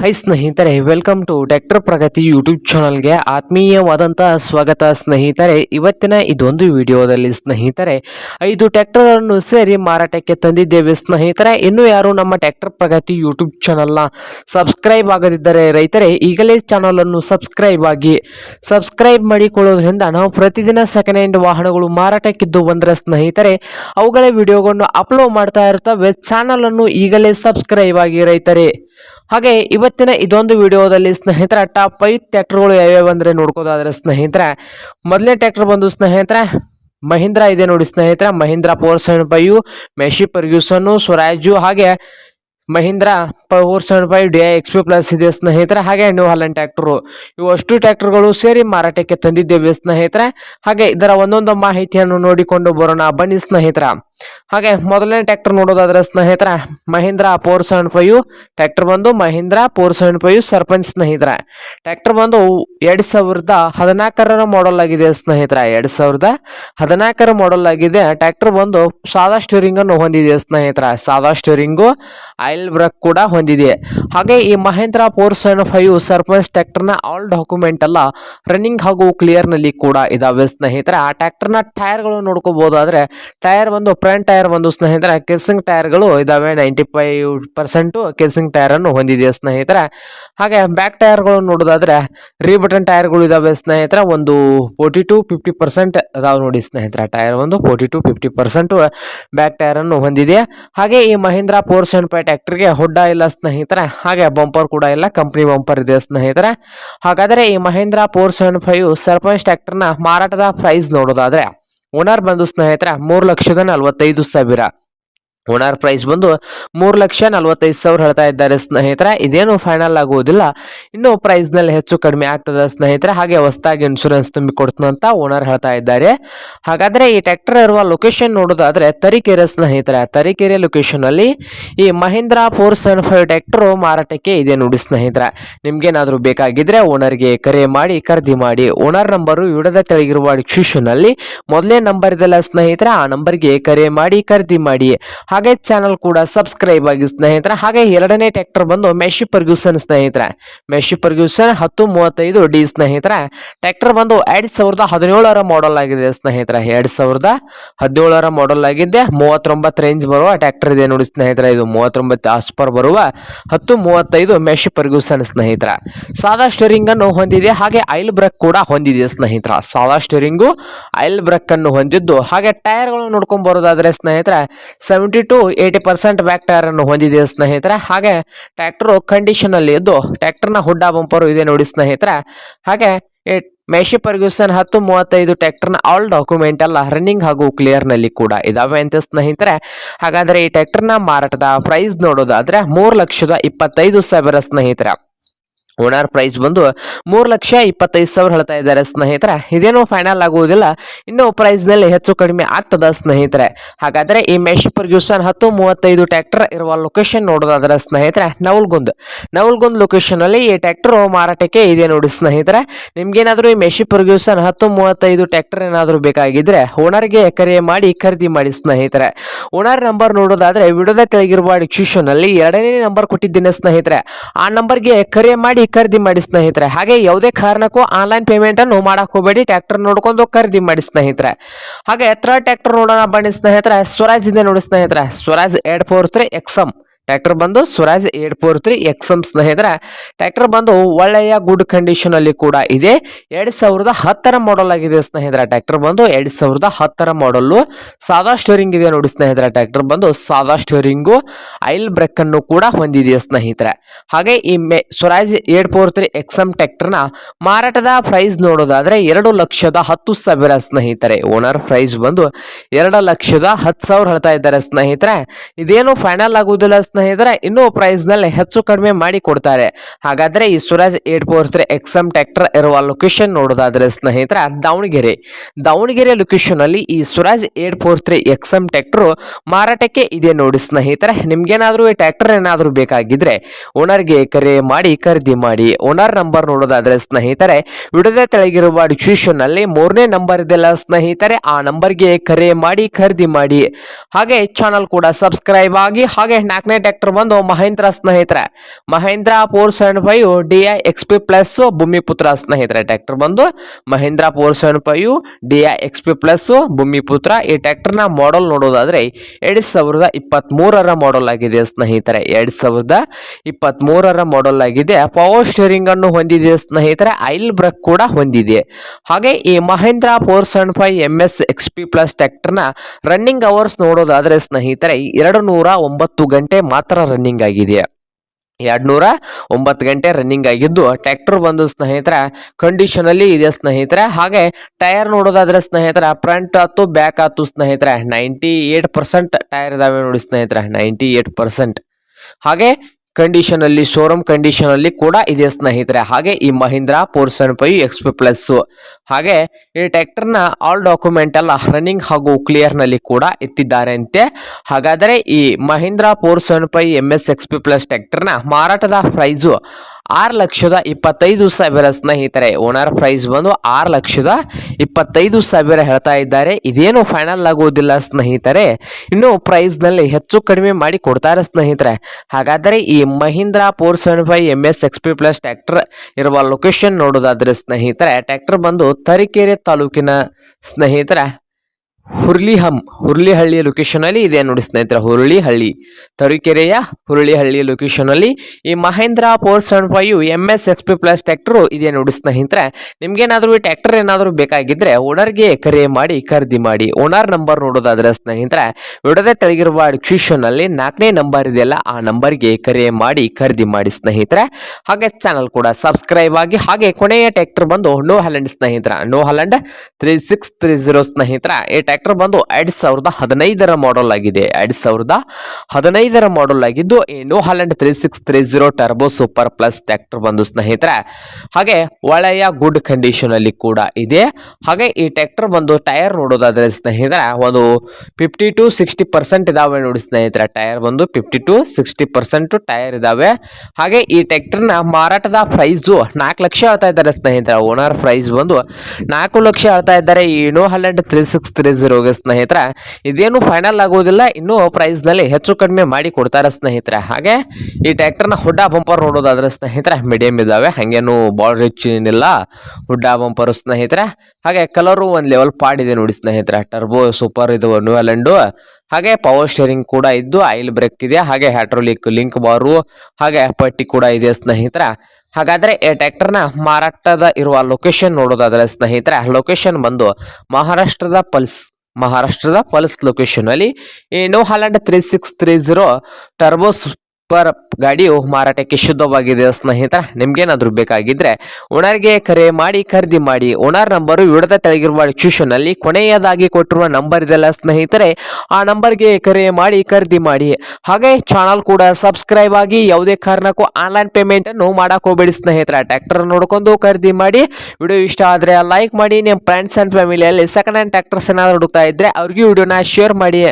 High ಸ್ನೇಹಿತರೆ welcome to tractor Pragati YouTube ಚಾನಲ್ಗೆ ಆತ್ಮೀಯವಾದಂತಹ ಸ್ವಾಗತ ಸ್ನೇಹಿತರೆ. ಇವತ್ತಿನ ಇದೊಂದು ವಿಡಿಯೋದಲ್ಲಿ ಸ್ನೇಹಿತರೆ, ಐದು ಟ್ಯಾಕ್ಟರನ್ನು ಸೇರಿ ಮಾರಾಟಕ್ಕೆ ತಂದಿದ್ದೇವೆ ಸ್ನೇಹಿತರೆ. ಇನ್ನು ಯಾರು ನಮ್ಮ ಟ್ಯಾಕ್ಟರ್ ಪ್ರಗತಿ ಯೂಟ್ಯೂಬ್ ಚಾನಲ್ನ ಸಬ್ಸ್ಕ್ರೈಬ್ ಆಗದಿದ್ದರೆ ರೈತರೆ, ಈಗಲೇ ಚಾನಲನ್ನು ಸಬ್ಸ್ಕ್ರೈಬ್ ಆಗಿ ಸಬ್ಸ್ಕ್ರೈಬ್ ಮಾಡಿಕೊಳ್ಳೋದ್ರಿಂದ ನಾವು ಪ್ರತಿದಿನ ಸೆಕೆಂಡ್ ಹ್ಯಾಂಡ್ ವಾಹನಗಳು ಮಾರಾಟಕ್ಕಿದ್ದು ಬಂದರೆ ಸ್ನೇಹಿತರೆ, ಅವುಗಳ ವಿಡಿಯೋಗಳನ್ನು ಅಪ್ಲೋಡ್ ಮಾಡ್ತಾ ಇರ್ತವೆ. ಚಾನಲನ್ನು ಈಗಲೇ ಸಬ್ಸ್ಕ್ರೈಬ್ ಆಗಿ ರೈತರೆ. ಹಾಗೆ ಇವತ್ತಿನ ಇದೊಂದು ವಿಡಿಯೋದಲ್ಲಿ ಸ್ನೇಹಿತರ ಟಾಪ್ ಫೈವ್ ಟ್ರ್ಯಾಕ್ಟರ್ಗಳು ಯಾವ್ಯಾವ ಅಂದರೆ ನೋಡ್ಕೋದಾದ್ರೆ ಸ್ನೇಹಿತರೆ, ಮೊದಲನೇ ಟ್ಯಾಕ್ಟರ್ ಬಂದು ಸ್ನೇಹಿತರೆ, ಮಹೀಂದ್ರ ಇದೆ ನೋಡಿ ಸ್ನೇಹಿತರೆ, Mahindra four seven five Massey Ferguson Swaraj ಹಾಗೆ Mahindra four seven five D I X P plus ಇದೆ ಸ್ನೇಹಿತರೆ. ಹಾಗೆ ನ್ಯೂ ಹಾಲನ್ ಟ್ಯಾಕ್ಟ್ರು ಇವು ಅಷ್ಟು ಟ್ರ್ಯಾಕ್ಟರ್ಗಳು ಸೇರಿ ಮಾರಾಟಕ್ಕೆ ತಂದಿದ್ದೇವೆ ಸ್ನೇಹಿತರೆ. ಹಾಗೆ ಇದರ ಒಂದೊಂದು ಮಾಹಿತಿಯನ್ನು ನೋಡಿಕೊಂಡು ಬರೋಣ. ಬನ್ನಿ ಸ್ನೇಹಿತರ. ಹಾಗೆ ಮೊದಲನೇ ಟ್ರ್ಯಾಕ್ಟರ್ ನೋಡೋದಾದ್ರೆ ಸ್ನೇಹಿತರ, Mahindra four seven five tractor ಬಂದು Mahindra four seven five Sarpanch ಸ್ನೇಹಿತರ. ಟ್ರ್ಯಾಕ್ಟರ್ ಬಂದು ಎರಡ್ ಸಾವಿರದ ಹದಿನಾಲ್ಕರ ಮಾಡೆಲ್ ಆಗಿದೆ ಸ್ನೇಹಿತರ. ಎರಡ್ ಸಾವಿರದ ಹದಿನಾಲ್ಕರ ಮಾಡೆಲ್ ಆಗಿದೆ. ಟ್ರ್ಯಾಕ್ಟರ್ ಬಂದು ಸಾದಾ ಸ್ಟೀರಿಂಗ್ ಅನ್ನು ಹೊಂದಿದೆ ಸ್ನೇಹಿತರ. ಸಾದಾ ಸ್ಟೀರಿಂಗು ಆಯಿಲ್ ಬ್ರಕ್ ಕೂಡ ಹಾಗೆ ಈ ಮಹೇಂದ್ರ ಫೋರ್ ಸೆವೆನ್ ಫೈವ್ ಸರ್ಪಂಚ್ನ ಆಲ್ ಡಾಕ್ಯುಮೆಂಟ್ ಎಲ್ಲ ರನ್ನಿಂಗ್ ಹಾಗೂ ಕ್ಲಿಯರ್ನಲ್ಲಿ ಕೂಡ ಇದಾವೆ. ಸ್ನೇಹಿತರೆ, ಆ ಟ್ಯಾಕ್ಟರ್ನ ಟೈರ್ಗಳು ನೋಡ್ಕೋಬಹುದಾದ್ರೆ ಟೈರ್ ಒಂದು ಫ್ರಂಟ್ ಟೈರ್, ಒಂದು ಸ್ನೇಹಿತರೆ, ಕೆಸಿಂಗ್ ಟೈರ್ಗಳು ಇದಾವೆ. Ninety five percent casing tyre ಅನ್ನು ಹೊಂದಿದೆ ಸ್ನೇಹಿತರೆ. ಹಾಗೆ ಬ್ಯಾಕ್ ಟೈರ್ಗಳು ನೋಡೋದಾದ್ರೆ ರೀ ಬಟನ್ ಟೈರ್ಗಳು ಇದಾವೆ ಸ್ನೇಹಿತರೆ. ಒಂದು ಫೋರ್ಟಿ ಟು ಫಿಫ್ಟಿ ಪರ್ಸೆಂಟ್ ಅದಾವೆ ನೋಡಿ ಸ್ನೇಹಿತರೆ, ಟೈರ್ ಒಂದು forty to fifty percent back tyre ಅನ್ನು ಹೊಂದಿದೆ. ಹಾಗೆ ಈ ಮಹೇಂದ್ರ ಫೋರ್ ಸೆವೆನ್ ಫೈವ್ ಟ್ಯಾಕ್ಟರ್ಗೆ ಹೊಡ್ಡ ಇಲ್ಲ ಸ್ನೇಹಿತರೆ, ಹಾಗೆ ಬಂಪರ್ ಕೂಡ ಇಲ್ಲ ಕಂಪ್ನಿ ಬಂಪರ್ ಇದೆ ಸ್ನೇಹಿತರೆ. ಹಾಗಾದರೆ ಈ Mahindra four seven five Sarpanch ಟ್ರ್ಯಾಕ್ಟರ್ನ ಮಾರಾಟದ ಪ್ರೈಸ್ ನೋಡೋದಾದ್ರೆ ಓನರ್ ಬಂದು ಸ್ನೇಹಿತರೆ, ಮೂರು ಲಕ್ಷದ ನಲವತ್ತೈದು ಸಾವಿರ. ಓನರ್ ಪ್ರೈಸ್ ಬಂದು ಮೂರು ಲಕ್ಷ ನಲವತ್ತೈದು ಸಾವಿರ ಹೇಳ್ತಾ ಇದ್ದಾರೆ ಸ್ನೇಹಿತರೆ. ಇದೇನು ಫೈನಲ್ ಆಗುವುದಿಲ್ಲ. ಇನ್ನು ಪ್ರೈಸ್ನಲ್ಲಿ ಹೆಚ್ಚು ಕಡಿಮೆ ಆಗ್ತದೆ ಸ್ನೇಹಿತರೆ. ಹಾಗೆ ಹೊಸದಾಗಿ ಇನ್ಶೂರೆನ್ಸ್ ತುಂಬಿ ಕೊಡ್ತಂತ ಓನರ್ ಹೇಳ್ತಾ ಇದ್ದಾರೆ. ಹಾಗಾದ್ರೆ ಈ ಟ್ರ್ಯಾಕ್ಟರ್ ಇರುವ ಲೊಕೇಶನ್ ನೋಡೋದಾದ್ರೆ ತರೀಕೆರೆ ಸ್ನೇಹಿತರೆ. ತರೀಕೆರೆ ಲೊಕೇಶನ್ ಅಲ್ಲಿ ಈ Mahindra four seven five tractor ಮಾರಾಟಕ್ಕೆ ಇದೆ ನೋಡಿ ಸ್ನೇಹಿತರೆ. ನಿಮ್ಗೇನಾದರೂ ಬೇಕಾಗಿದ್ರೆ ಓನರ್ಗೆ ಕರೆ ಮಾಡಿ, ಖರೀದಿ ಮಾಡಿ. ಓನರ್ ನಂಬರು ವಿಡದ ತೆಳಗಿರುವ ಡಿಸ್ಕ್ರಿಪ್ಷನ್ ಅಲ್ಲಿ ಮೊದಲೇ ನಂಬರ್ ಇದೆಲ್ಲ ಸ್ನೇಹಿತರೆ. ಆ ನಂಬರ್ಗೆ ಕರೆ ಮಾಡಿ, ಖರೀದಿ ಮಾಡಿ. ಹಾಗೆ ಚಾನಲ್ ಕೂಡ ಸಬ್ಸ್ಕ್ರೈಬ್ ಆಗಿ ಸ್ನೇಹಿತರೆ. ಹಾಗೆ ಎರಡನೇ ಟ್ರ್ಯಾಕ್ಟರ್ ಬಂದು ಮೆಶಿ ಪರ್ಗ್ಯೂಸನ್ ಸ್ನೇಹಿತರೆ. ಮೆಶಿ ಪರ್ಗ್ಯೂಸನ್ ಹತ್ತು ಮೂವತ್ತೈದು ಡಿ ಸ್ನೇಹಿತರೆ. ಟ್ರ್ಯಾಕ್ಟರ್ ಬಂದು ಎರಡ್ ಸಾವಿರದ ಹದಿನೇಳರ ಮಾಡೆಲ್ ಆಗಿದೆ ಸ್ನೇಹಿತರೆ. ಎರಡ್ ಸಾವಿರದ ಹದಿನೇಳರ ಮಾಡೆಲ್ ಆಗಿದೆ. ಮೂವತ್ತೊಂಬತ್ತು ರೇಂಜ್ ಬರುವ ಟ್ಯಾಕ್ಟರ್ ಇದೆ ನೋಡಿ ಸ್ನೇಹಿತರೆ. ಇದು ಮೂವತ್ತೊಂಬತ್ತು ಆಸ್ಪರ್ ಬರುವ ಹತ್ತು ಮೂವತ್ತೈದು ಮೆಶಿ ಪರ್ಗ್ಯೂಸನ್ ಸ್ನೇಹಿತರ. ಸಾದಾ ಸ್ಟೇರಿಂಗ್ ಅನ್ನು ಹೊಂದಿದೆ. ಹಾಗೆ ಆಯಿಲ್ ಬ್ರೇಕ್ ಕೂಡ ಹೊಂದಿದೆ ಸ್ನೇಹಿತರ. ಸಾದಾ ಸ್ಟೇರಿಂಗು ಆಯಿಲ್ ಬ್ರೇಕ್ ಅನ್ನು ಹೊಂದಿದ್ದು. ಹಾಗೆ ಟೈರ್ಗಳು ನೋಡ್ಕೊಂಡ್ ಬರೋದಾದ್ರೆ ಸ್ನೇಹಿತರೆ seventy to eighty percent back tyre ಅನ್ನು ಹೊಂದಿದೆ ಸ್ನೇಹಿತರೆ. ಹಾಗೆ ಟ್ರ್ಯಾಕ್ಟರ್ ಕಂಡೀಷನ್ ಅಲ್ಲಿ ಇದ್ದು ಟ್ರ್ಯಾಕ್ಟರ್ನ ಹುಡ್ಡ ಬಂಪರು ಇದೆ ನೋಡಿ ಸ್ನೇಹಿತರೆ. ಹಾಗೆ ಮೇಶಿ ಪರ್ಗ್ಯೂಸನ್ ಹತ್ತು ಮೂವತ್ತೈದು ಟ್ರ್ಯಾಕ್ಟರ್ನ ಆಲ್ ಡಾಕ್ಯುಮೆಂಟ್ ಎಲ್ಲ ರನ್ನಿಂಗ್ ಹಾಗೂ ಕ್ಲಿಯರ್ನಲ್ಲಿ ಕೂಡ ಇದಾವೆ ಅಂತ ಸ್ನೇಹಿತರೆ. ಹಾಗಾದ್ರೆ ಈ ಟ್ರ್ಯಾಕ್ಟರ್ನ ಮಾರಾಟದ ಪ್ರೈಸ್ ನೋಡೋದಾದ್ರೆ ಮೂರು ಲಕ್ಷದ ಇಪ್ಪತ್ತೈದು ಸಾವಿರ ಸ್ನೇಹಿತರೆ. ಓನರ್ ಪ್ರೈಸ್ ಬಂದು ಮೂರು ಲಕ್ಷ ಇಪ್ಪತ್ತೈದು ಸಾವಿರ ಹೇಳ್ತಾ ಇದ್ದಾರೆ ಸ್ನೇಹಿತರೆ. ಇದೇನು ಫೈನಲ್ ಆಗುವುದಿಲ್ಲ. ಇನ್ನು ಪ್ರೈಸ್ನಲ್ಲಿ ಹೆಚ್ಚು ಕಡಿಮೆ ಆಗ್ತದ ಸ್ನೇಹಿತರೆ. ಹಾಗಾದ್ರೆ ಈ ಮೆಶ್ ಪರ್ಗ್ಯೂಸನ್ ಹತ್ತು ಮೂವತ್ತೈದು ಟ್ರ್ಯಾಕ್ಟರ್ ಇರುವ ಲೊಕೇಶನ್ ನೋಡೋದಾದ್ರೆ ಸ್ನೇಹಿತರೆ ನವಲ್ಗುಂದ್ ನವಲ್ಗುಂದ್ ಲೊಕೇಶನ್ ಅಲ್ಲಿ ಈ ಟ್ರ್ಯಾಕ್ಟರ್ ಮಾರಾಟಕ್ಕೆ ಇದೆ ನೋಡಿ ಸ್ನೇಹಿತರೆ. ನಿಮ್ಗೇನಾದರೂ ಈ ಮೆಶಿ ಪರ್ಗ್ಯೂಸನ್ ಹತ್ತು ಮೂವತ್ತೈದು ಟ್ಯಾಕ್ಟರ್ ಏನಾದರೂ ಬೇಕಾಗಿದ್ರೆ ಓನರ್ಗೆ ಕರೆ ಮಾಡಿ ಖರೀದಿ ಮಾಡಿ ಸ್ನೇಹಿತರೆ. ಓನರ್ ನಂಬರ್ ನೋಡೋದಾದ್ರೆ ವಿಡಿಯೋದ ಕೆಳಗಿರುವ ಡಿಸ್ಕ್ರಿಪ್ಷನ್ ಅಲ್ಲಿ ಎರಡನೇ ನಂಬರ್ ಕೊಟ್ಟಿದ್ದೇನೆ ಸ್ನೇಹಿತರೆ. ಆ ನಂಬರ್ಗೆ ಕರೆ ಮಾಡಿ ಖರೀದಿ ಮಾಡಿ ಸ್ನೇಹಿತರೆ. ಹಾಗೆ ಯಾವುದೇ ಕಾರಣಕ್ಕೂ ಆನ್ಲೈನ್ ಪೇಮೆಂಟ್ ಅನ್ನು ಮಾಡಕ್ ಹೋಗಬೇಡಿ. ಟ್ರ್ಯಾಕ್ಟರ್ ನೋಡ್ಕೊಂಡು ಖರೀದಿ ಮಾಡಿ ಸ್ನೇಹಿತರೆ. ಹಾಗೆ ಎತ್ತರ ಟ್ರ್ಯಾಕ್ಟರ್ ನೋಡೋಣ ಬನ್ನಿ ಸ್ನೇಹಿತರೆ. ಸ್ವರಾಜ್ ಇದೆ ನೋಡಿ ಸ್ನೇಹಿತರೆ. ಸ್ವರಾಜ್ ಎರಡ್ ಫೋರ್ ತ್ರೀ ಎಕ್ಸಮ್ ಟ್ರ್ಯಾಕ್ಟರ್ ಬಂದು Swaraj eight four three X M ಸ್ನೇಹಿತರೆ ಟ್ರ್ಯಾಕ್ಟರ್ ಬಂದು ಒಳ್ಳೆಯ ಗುಡ್ ಕಂಡೀಷನ್ ಅಲ್ಲಿ ಕೂಡ ಇದೆ. ಎರಡ್ ಸಾವಿರದ ಹತ್ತರ ಮಾಡೆಲ್ ಆಗಿದೆ ಸ್ನೇಹಿತರೆ ಟ್ರ್ಯಾಕ್ಟರ್ ಬಂದು ಎರಡ್ ಸಾವಿರದ ಹತ್ತರ ಮಾಡಲ್ಲು ಸಾದಾ ಸ್ಟೇರಿಂಗ್ ಇದೆ ನೋಡಿ ಸ್ನೇಹಿತರೆ ಟ್ರ್ಯಾಕ್ಟರ್ ಬಂದು ಸಾದಾ ಸ್ಟೇರಿಂಗು ಐಲ್ ಬ್ರೇಕ್ ಅನ್ನು ಕೂಡ ಹೊಂದಿದೆ ಸ್ನೇಹಿತರೆ. ಹಾಗೆ ಈ May Swaraj eight four three X M ಟ್ರ್ಯಾಕ್ಟರ್ನ ಮಾರಾಟದ ಪ್ರೈಸ್ ನೋಡೋದಾದ್ರೆ ಎರಡು ಲಕ್ಷದ ಹತ್ತು ಸಾವಿರ ಸ್ನೇಹಿತರೆ. ಓನರ್ ಪ್ರೈಸ್ ಬಂದು ಎರಡು ಲಕ್ಷದ ಹತ್ತು ಸಾವಿರ ಹೇಳ್ತಾ ಇದ್ದಾರೆ ಸ್ನೇಹಿತರೆ. ಇದೇನು ಫೈನಲ್ ಆಗುವುದಿಲ್ಲ ಸ್ನೇಹಿತರೆ, ಇನ್ನೂ ಪ್ರೈಸ್ನಲ್ಲಿ ಹೆಚ್ಚು ಕಡಿಮೆ ಮಾಡಿ ಕೊಡ್ತಾರೆ. ಹಾಗಾದ್ರೆ ಈ Swaraj eight four three X M tractor ಇರುವ ಲೊಕೇಶನ್ ನೋಡೋದಾದ್ರೆ ಸ್ನೇಹಿತರೆ ದಾವಣಗೆರೆ. ದಾವಣಗೆರೆ ಲೊಕೇಶನ್ ಅಲ್ಲಿ ಈ Swaraj eight four three X M tractor ಮಾರಾಟಕ್ಕೆ ಇದೆ ನೋಡಿ ಸ್ನೇಹಿತರೆ. ನಿಮ್ಗೇನಾದ್ರೂ ಈ ಟ್ರ್ಯಾಕ್ಟರ್ ಏನಾದರೂ ಬೇಕಾಗಿದ್ರೆ ಓನರ್ಗೆ ಕರೆ ಮಾಡಿ, ಖರೀದಿ ಮಾಡಿ. ಓನರ್ ನಂಬರ್ ನೋಡೋದಾದ್ರೆ ಸ್ನೇಹಿತರೆ, ವಿಡಿಯೋದ ತೆಳಗಿರುವ ಡಿಸ್ಕ್ರಿಪ್ಷನ್ ಅಲ್ಲಿ ಮೂರನೇ ನಂಬರ್ ಇದೆಲ್ಲ ಸ್ನೇಹಿತರೆ, ಆ ನಂಬರ್ಗೆ ಕರೆ ಮಾಡಿ, ಖರೀದಿ ಮಾಡಿ. ಹಾಗೆ ಚಾನಲ್ ಕೂಡ ಸಬ್ಸ್ಕ್ರೈಬ್ ಆಗಿ, ಹಾಗೆ ನಾಲ್ಕನೇ ಟ್ರ್ಯಾಕ್ಟರ್ ಬಂದು ಮಹೇಂದ್ರ ಸ್ನೇಹಿತರೆ. Mahindra four seven five D I X P plus Bhumiputra ಸ್ನೇಹಿತರೆ. ಟ್ರ್ಯಾಕ್ಟರ್ ಬಂದು Mahindra four seven five D I X P plus Bhumiputra. ಈ ಟ್ರ್ಯಾಕ್ಟರ್ನ ಮಾಡಲ್ ನೋಡೋದಾದ್ರೆ ಎರಡ್ ಸಾವಿರದ ಇಪ್ಪತ್ತ್ ಮೂರರ ಮಾಡೆಲ್ ಆಗಿದೆ ಸ್ನೇಹಿತರೆ. ಎರಡ್ ಸಾವಿರದ ಇಪ್ಪತ್ತ್ ಮೂರರ ಮಾಡೆಲ್ ಆಗಿದೆ. ಪವರ್ ಸ್ಟೇರಿಂಗ್ ಅನ್ನು ಹೊಂದಿದೆ ಸ್ನೇಹಿತರೆ. ಐಲ್ ಬ್ರಕ್ ಕೂಡ ಹೊಂದಿದೆ. ಹಾಗೆ ಈ Mahindra four seven five M S X P plus ಟ್ರ್ಯಾಕ್ಟರ್ನ ರನ್ನಿಂಗ್ ಅವರ್ಸ್ ನೋಡೋದಾದ್ರೆ ಸ್ನೇಹಿತರೆ, ಎರಡು ನೂರ ಒಂಬತ್ತು ಗಂಟೆ ಮಾತ್ರ ರನ್ನಿಂಗ್ ಆಗಿದೆ. ಎರಡು ನೂರ ಒಂಬತ್ತು ಗಂಟೆ ರನ್ನಿಂಗ್ ಆಗಿದ್ದು ಟ್ರ್ಯಾಕ್ಟರ್ ಬಂದು ಸ್ನೇಹಿತರ ಕಂಡೀಷನ್ ಅಲ್ಲಿ ಇದೆ ಸ್ನೇಹಿತರೆ. ಹಾಗೆ ಟೈರ್ ನೋಡೋದಾದ್ರೆ ಸ್ನೇಹಿತರ ಫ್ರಂಟ್ ಆತು ಬ್ಯಾಕ್ ಆತು ಸ್ನೇಹಿತರೆ. ನೈಂಟಿ ಏಟ್ ಪರ್ಸೆಂಟ್ ಟೈರ್ ಇದಾವೆ ನೋಡಿ ಸ್ನೇಹಿತರೆ ನೈಂಟಿ ಏಟ್ ಪರ್ಸೆಂಟ್ ಹಾಗೆ ಕಂಡೀಷನ್ ಅಲ್ಲಿ ಶೋರೂಮ್ ಕಂಡೀಷನ್ ಅಲ್ಲಿ ಕೂಡ ಇದೆ ಸ್ನೇಹಿತರೆ. ಹಾಗೆ ಈ Mahindra five X P plus ಹಾಗೆ ಈ ಟ್ಯಾಕ್ಟರ್ನ ಆಲ್ ಡಾಕ್ಯುಮೆಂಟ್ ಎಲ್ಲ ರನ್ನಿಂಗ್ ಹಾಗೂ ಕ್ಲಿಯರ್ನಲ್ಲಿ ಕೂಡ ಎತ್ತಿದ್ದಾರೆ ಅಂತೆ ಹಾಗಾದರೆ ಈ Mahindra seven five M S X P plus ಟ್ಯಾಕ್ಟರ್ನ ಮಾರಾಟದ ಪ್ರೈಸು ಆರು ಲಕ್ಷದ ಇಪ್ಪತ್ತೈದು ಸಾವಿರ ಸ್ನೇಹಿತರೆ. ಓನರ್ ಪ್ರೈಸ್ ಬಂದು ಆರು ಲಕ್ಷದ ಇಪ್ಪತ್ತೈದು ಸಾವಿರ ಹೇಳ್ತಾ ಇದ್ದಾರೆ. ಇದೇನು ಫೈನಲ್ ಆಗುವುದಿಲ್ಲ ಸ್ನೇಹಿತರೆ. ಇನ್ನು ಪ್ರೈಸ್ನಲ್ಲಿ ಹೆಚ್ಚು ಕಡಿಮೆ ಮಾಡಿ ಕೊಡ್ತಾರೆ ಸ್ನೇಹಿತರೆ. ಹಾಗಾದರೆ ಈ Mahindra four seven five M S X P plus tractor ಇರುವ ಲೊಕೇಶನ್ ನೋಡೋದಾದ್ರೆ ಸ್ನೇಹಿತರೆ ಟ್ರ್ಯಾಕ್ಟರ್ ಬಂದು ತರೀಕೆರೆ ತಾಲೂಕಿನ ಸ್ನೇಹಿತರೆ ಹುರ್ಲಿಹಂ ಹುರ್ಲಿಹಳ್ಳಿ ಲೊಕೇಶನ್ ಅಲ್ಲಿ ಇದೆ ನೋಡಿ ಸ್ನೇಹಿತರೆ ಹುರುಳಿಹಳ್ಳಿ ತರೀಕೆರೆಯ ಹುರುಳಿಹಳ್ಳಿ ಲೊಕೇಶನ್ ಅಲ್ಲಿ ಈ Mahindra four seven five M S X P plus tractor ಇದೆ ನೋಡಿ ಸ್ನೇಹಿತರೆ. ನಿಮ್ಗೇನಾದರೂ ಈ ಟ್ಯಾಕ್ಟರ್ ಏನಾದರೂ ಬೇಕಾಗಿದ್ರೆ ಓನರ್ಗೆ ಕರೆ ಮಾಡಿ, ಖರೀದಿ ಮಾಡಿ. ಓನರ್ ನಂಬರ್ ನೋಡೋದಾದ್ರೆ ಸ್ನೇಹಿತರೆ, ವಿಡದೆ ತೆಳಗಿರುವ ಡಿಸ್ಕ್ರಿಪ್ಷನ್ ಅಲ್ಲಿ ನಾಲ್ಕನೇ ನಂಬರ್ ಇದೆಯಲ್ಲ, ಆ ನಂಬರ್ಗೆ ಕರೆ ಮಾಡಿ, ಖರೀದಿ ಮಾಡಿ ಸ್ನೇಹಿತರೆ. ಹಾಗೆ ಚಾನಲ್ ಕೂಡ ಸಬ್ಸ್ಕ್ರೈಬ್ ಆಗಿ, ಹಾಗೆ ಕೊನೆಯ ಟ್ಯಾಕ್ಟರ್ ಬಂದು ನೋ ಹಲೆಂಡ್ ಸ್ನೇಹಿತರ. New Holland three six three zero ಸ್ನೇಹಿತರ, ಈ ಟ್ರ್ಯಾಕ್ಟರ್ ಬಂದು ಎರಡ್ ಸಾವಿರದ ಹದಿನೈದರ ಮಾಡಲ್ ಆಗಿದೆ. ಎರಡ್ ಸಾವಿರದ ಹದಿನೈದರ ಮಾಡಲ್ ಆಗಿದ್ದು, ಇನ್ನು Holland three six three zero turbo super plus tractor ಬಂದು ಸ್ನೇಹಿತರೆ, ಹಾಗೆ ಒಳೆಯ ಗುಡ್ ಕಂಡೀಷನ್ ಅಲ್ಲಿ ಕೂಡ ಇದೆ. ಹಾಗೆ ಈ ಟ್ರ್ಯಾಕ್ಟರ್ ಬಂದು ಟೈರ್ ನೋಡೋದಾದ್ರೆ ಸ್ನೇಹಿತರೆ, ಒಂದು ಫಿಫ್ಟಿ ಟು ಸಿಕ್ಸ್ಟಿ ಪರ್ಸೆಂಟ್ ಇದಾವೆ ನೋಡಿ ಸ್ನೇಹಿತರೆ ಟೈರ್ ಬಂದು fifty to sixty percent tyre ಇದಾವೆ. ಹಾಗೆ ಈ ಟ್ರ್ಯಾಕ್ಟರ್ನ ಮಾರಾಟದ ಪ್ರೈಸು ನಾಲ್ಕು ಲಕ್ಷ ಹೇಳ್ತಾ ಇದ್ದಾರೆ ಸ್ನೇಹಿತರೆ ಓನರ್ ಪ್ರೈಸ್ ಬಂದು ನಾಲ್ಕು ಲಕ್ಷ ಹೇಳ್ತಾ ಇದ್ದಾರೆ. ಈ new Holland three six three ಜೀರೋಗೆ ಸ್ನೇಹಿತರ, ಇದೇನು ಫೈನಲ್ ಆಗೋದಿಲ್ಲ, ಇನ್ನೂ ಪ್ರೈಸ್ನಲ್ಲಿ ಹೆಚ್ಚು ಕಡಿಮೆ ಮಾಡಿ ಕೊಡ್ತಾರೆ ಸ್ನೇಹಿತರೆ. ಹಾಗೆ ಈ ಟ್ಯಾಕ್ಟರ್ನ ಹುಡ್ಡಾ ಬಂಪರ್ ನೋಡೋದಾದ್ರೆ ಸ್ನೇಹಿತರೆ ಮೀಡಿಯಂ ಇದ್ದಾವೆ ಹಾಗೇನು ಭಾಳ ರಿಚ್ ಏನಿಲ್ಲ, ಹುಡ್ಡ ಬಂಪರ್ ಸ್ನೇಹಿತರೆ. ಹಾಗೆ ಕಲರು ಒಂದು ಲೆವೆಲ್ ಪಾಡಿದೆ ನೋಡಿ ಸ್ನೇಹಿತರೆ ಟರ್ಬೋ ಸೂಪರ್ ಇದು ನ್ಯೂ ಹಲೆಂಡು ಹಾಗೆ ಪವರ್ ಸ್ಟೇರಿಂಗ್ ಕೂಡ ಇದ್ದು ಆಯಿಲ್ ಬ್ರೇಕ್ ಇದೆ, ಹಾಗೆ ಹ್ಯಾಟ್ರೋಲಿಕ್ ಲಿಂಕ್ ಬಾರು ಹಾಗೆ ಪಟ್ಟಿ ಕೂಡ ಇದೆ ಸ್ನೇಹಿತರ. ಹಾಗಾದ್ರೆ ಈ ಟ್ಯಾಕ್ಟರ್ನ ಮಾರಾಟದ ಇರುವ ಲೊಕೇಶನ್ ನೋಡೋದಾದ್ರೆ ಸ್ನೇಹಿತರೆ ಲೊಕೇಶನ್ ಬಂದು ಮಹಾರಾಷ್ಟ್ರದ ಪಲ್ಸ್ ಮಹಾರಾಷ್ಟ್ರದ ಪಲ್ಸ್ ಲೊಕೇಶನ್ ಅಲ್ಲಿ ಈ new Holland three six three zero turbo super ಗಾಡಿಯು ಮಾರಾಟಕ್ಕೆ ಶುದ್ಧವಾಗಿದೆ ಸ್ನೇಹಿತರೆ. ನಿಮ್ಗೇನಾದ್ರೂ ಬೇಕಾಗಿದ್ರೆ ಓನರ್ಗೆ ಕರೆ ಮಾಡಿ, ಖರೀದಿ ಮಾಡಿ, ಓನರ್ ನಂಬರು ವಿಡದ ತೆಳಗಿರುವ ಡಿಸ್ಕ್ರಿಪ್ಷನ್ ಅಲ್ಲಿ ಕೊನೆಯದಾಗಿ ಕೊಟ್ಟಿರುವ ನಂಬರ್ ಇದೆಲ್ಲ ಸ್ನೇಹಿತರೆ. ಆ ನಂಬರ್ಗೆ ಕರೆ ಮಾಡಿ, ಖರೀದಿ ಮಾಡಿ. ಹಾಗೆ ಚಾನಲ್ ಕೂಡ ಸಬ್ಸ್ಕ್ರೈಬ್ ಆಗಿ ಯಾವುದೇ ಕಾರಣಕ್ಕೂ ಆನ್ಲೈನ್ ಪೇಮೆಂಟ್ ಅನ್ನು ಮಾಡಕ್ ಹೋಗಬೇಡಿ ಸ್ನೇಹಿತರೆ. ಟ್ರ್ಯಾಕ್ಟರ್ ನೋಡ್ಕೊಂಡು ಖರೀದಿ ಮಾಡಿ. ವಿಡಿಯೋ ಇಷ್ಟ ಆದ್ರೆ ಲೈಕ್ ಮಾಡಿ. ನಿಮ್ಮ ಫ್ರೆಂಡ್ಸ್ ಅಂಡ್ ಫ್ಯಾಮಿಲಿಯಲ್ಲಿ ಸೆಕೆಂಡ್ ಹ್ಯಾಂಡ್ ಟ್ರ್ಯಾಕ್ಟರ್ಸ್ ಏನಾದ್ರು ಹುಡುಕ್ತಾ ಇದ್ರೆ ಅವ್ರಿಗೂ ವಿಡಿಯೋನ ಶೇರ್ ಮಾಡಿ.